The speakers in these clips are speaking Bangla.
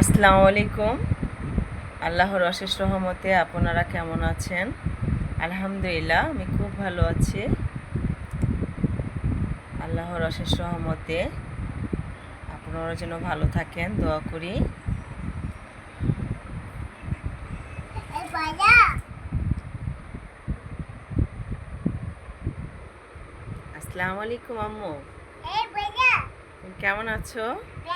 আসসালামু আলাইকুম। আল্লাহর অশেষ রহমতে আপনারা কেমন আছেন? আলহামদুলিল্লাহ আমি খুব ভালো আছি। আল্লাহর অশেষ রহমতে আপনারা যেন ভালো থাকেন দোয়া করি। আসসালামু আলাইকুম আম্মু। কেমন আছো? বাজা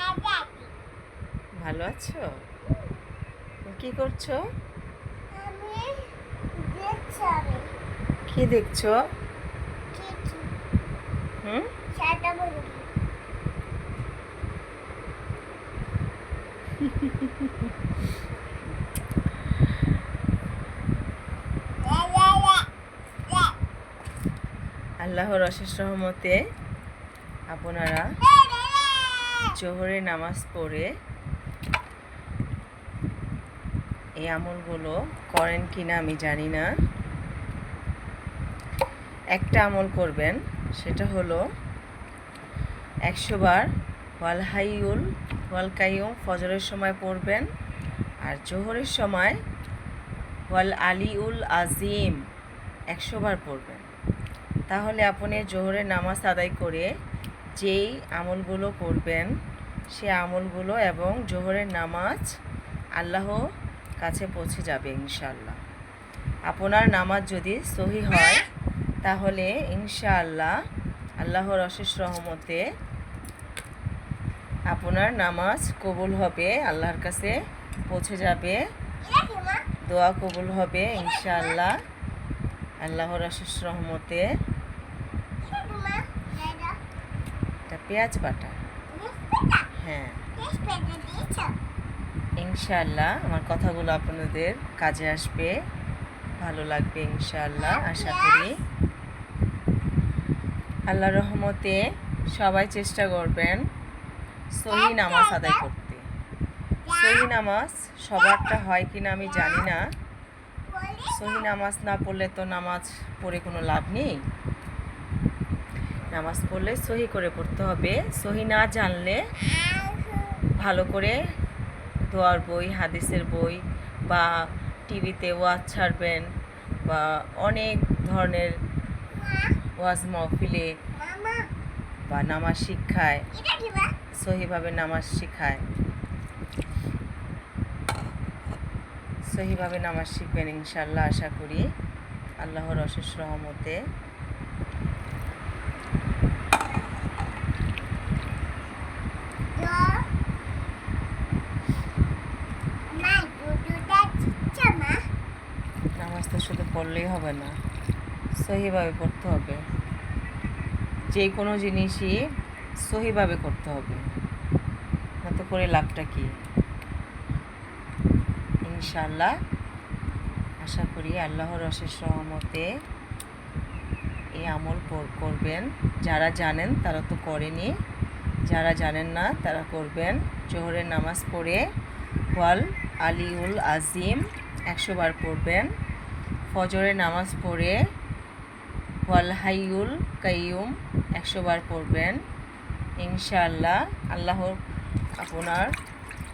ভালো আছো? কি করছ? কি দেখছ? হুম? আল্লাহর অশেষ রহমতে আপনারা জোহরে নামাজ পড়ে এই আমলগুলো করেন কি না আমি জানি না। একটা আমল করবেন, সেটা হলো একশো বার ওয়াল হাইউল ফজরের সময় পড়বেন আর জোহরের সময় ওয়াল আলিউল আজিম একশো বার পড়বেন। তাহলে আপনি জোহরের নামাজ আদায় করে যেই আমলগুলো করবেন, সে আমলগুলো এবং জোহরের নামাজ আল্লাহ কাছে পৌঁছে যাবে, ইনশাআল্লাহ। আপনার নামাজ যদি সহি হয়, তাহলে ইনশাআল্লাহ আল্লাহর অশেষ রহমতে আপনার নামাজ কবুল হবে, আল্লাহর কাছে পৌঁছে যাবে। দোয়া কবুল হবে, ইনশাআল্লাহ আল্লাহর অশেষ রহমতে। এটা পেঁয়াজ বাটা। হ্যাঁ। ইনশাআল্লাহ আমার কথাগুলো আপনাদের কাজে আসবে। ভালো লাগবে ইনশাল্লাহ আশা করি। আল্লাহ রহমতে সবাই চেষ্টা করবেন সহি নামাজ আদায় করতে। সহি নামাজ সবারটা হয় কি না আমি জানি না। সহি নামাজ না পড়লে তো নামাজ পড়ে কোনো লাভ নেই। নামাজ পড়লে সহি করে পড়তে হবে। সহি না জানলে ভালো করে দোয়ার বই, হাদিসের বই বা টিভিতে ওয়াজ ছাড়বেন বা অনেক ধরনের ওয়াজ মহফিলে বা নামাজ শিক্ষায়, সহিভাবে নামাজ শিখায়। সহিভাবে নামাজ শিখবেন ইনশাল্লাহ আশা করি। আল্লাহর অশেষ রহমতে দো মা দুধটা দিচ্ছ মা নামাজ তো শুধু পড়লেই হবে না। সহিভাবে পড়তে হবে। যে কোনো জিনিসই সহিভাবে করতে হবে। তো করে লাভটা কি? ইনশাল্লাহ আশা করি আল্লাহর অশেষ সহমতে এই আমল কর- করবেন। যারা জানেন তারা তো করেনি। যারা জানেন না তারা করবেন। জোহরের নামাজ পড়ে ওয়াল আলিউল আজিম একশো বার পড়বেন। ফজরের নামাজ পড়ে ওয়াল হাইউল কাইয়ুম একশো বার পড়বেন। ইনশাআল্লাহ আল্লাহ আপনার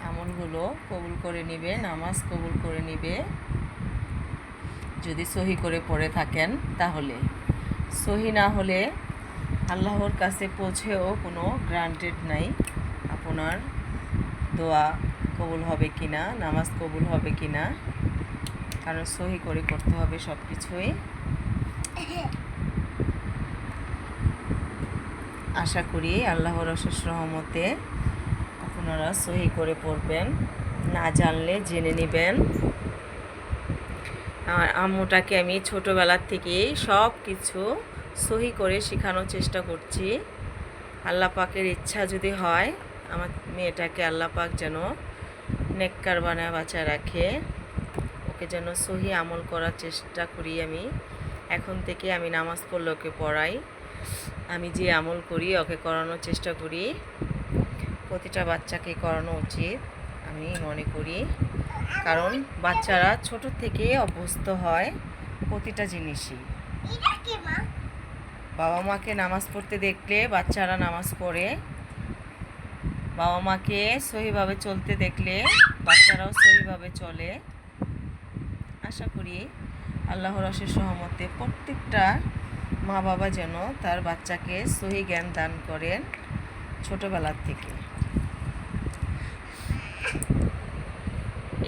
আমলগুলো কবুল করে নিবে, নামাজ কবুল করে নিবে। যদি সহি করে পড়ে থাকেন তাহলে। সহি না হলে আল্লাহর কাছে পৌঁছেও কোনো গ্রান্টেড নাই আপনার দোয়া কবুল হবে কি না নামাজ কবুল হবে কি না কারণ সহি করে করতে হবে সব কিছুই আশা করি আল্লাহর অশেষ রহমতে আপনারা সহি করে পড়বেন। না জানলে জেনে নেবেন। আমার আম্মুটাকে আমি ছোটোবেলার থেকেই সব কিছু সহি করে শেখানোর চেষ্টা করছি। আল্লাহ পাকের ইচ্ছা যদি হয়, আমার মেয়েটাকে আল্লাহ পাক যেন নেককার বানায় বাঁচা রাখে। ওকে যেন সহি আমল করার চেষ্টা করি আমি। এখন থেকে আমি নামাজ পড়লে ওকে পড়াই। আমি যে আমল করি, ওকে করানোর চেষ্টা করি। প্রতিটা বাচ্চাকে করানো উচিত, আমি মনে করি। কারণ বাচ্চারা ছোট থেকে অভ্যস্ত হয় প্রতিটা জিনিসই। বাবা মাকে নামাজ পড়তে দেখলে বাচ্চারা নামাজ পড়ে। বাবা মাকে সহিভাবে চলতে দেখলে বাচ্চারাও সহিভাবে চলে। আশা করি আল্লাহর অশেষ সহমতে প্রত্যেকটা মা বাবা যেন তার বাচ্চাকে সহি জ্ঞান দান করেন ছোটবেলার থেকে।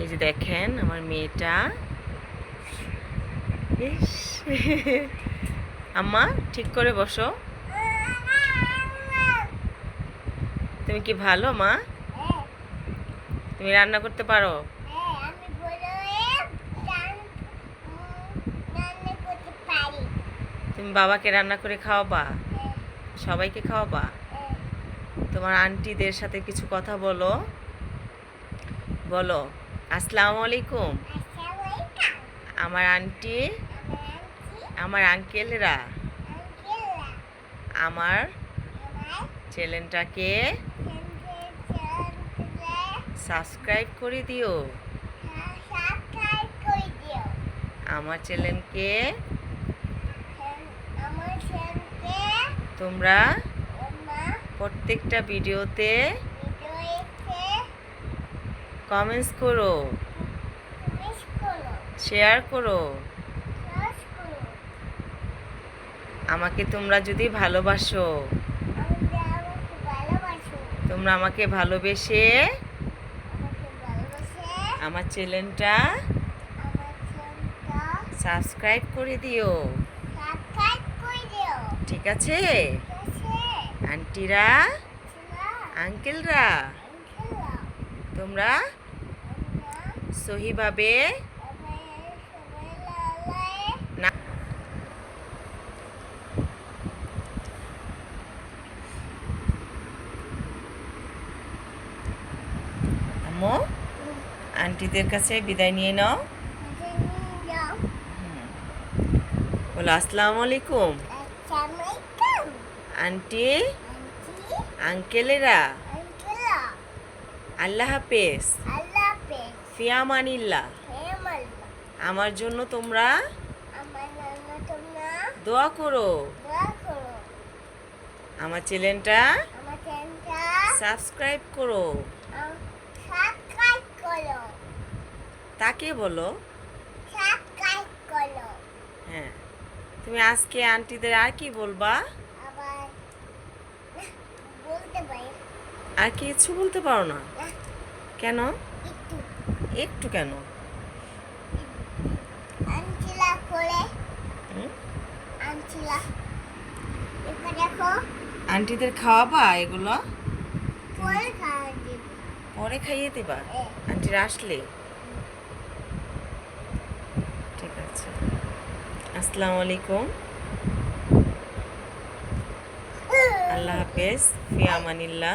এই যে দেখেন আমার মেয়েটা। আম্মা ঠিক করে বসো। তুমি কি ভালো মা? হ্যাঁ। তুমি রান্না করতে পারো হ্যাঁ আমি বড় হয়ে গান রান্না করতে পারি তুমি বাবাকে রান্না করে খাওয়াবা? হ্যাঁ সবাইকে খাওয়াবা? হ্যাঁ তোমার আন্টিদের সাথে কিছু কথা বলো। বলো আসসালামু আলাইকুম। আমার আন্টি আমার আঙ্কেলরা আমার চ্যানেলটাকে সাবস্ক্রাইব করে দিও। সাবস্ক্রাইব করে দিও। আমার চ্যানেলকে আমার চ্যানেলকে তোমরা প্রত্যেকটা ভিডিওতে কমেন্টস করো শেয়ার করো আমাকে তোমরা যদি ভালোবাসো তোমরা আমাকে ভালোবেসে আমার চ্যানেলটা সাবস্ক্রাইব করে দিও। ঠিক আছে? আন্টিরা? আঙ্কেলরা? তোমরা? সহিভাবে? আম্মু আন্টিদের কাছে বিদায় নিয়ে নাও। বলো আসসালামু আলাইকুম। আন্টি আঙ্কেলেরা আল্লাহ হাফেজ। তোমরা আমার জন্য তোমরা দোয়া করো। আমার চ্যানেলটা সাবস্ক্রাইব করো। তাকে বলো। হ্যাঁ। তুমি আজকে আন্টিদের আর কি বলবা আবার বলতে পারি আর কিছু বলতে পারো না? কেন? একটু। কেন? আন্টিদের খাওয়াবা এগুলো? পরে খাইয়ে দিবা? আন্টিরা আসলে? ঠিক আছে। আসসালামু আলাইকুম। আল্লাহ হাফেজ ফিয়ামানিল্লাহ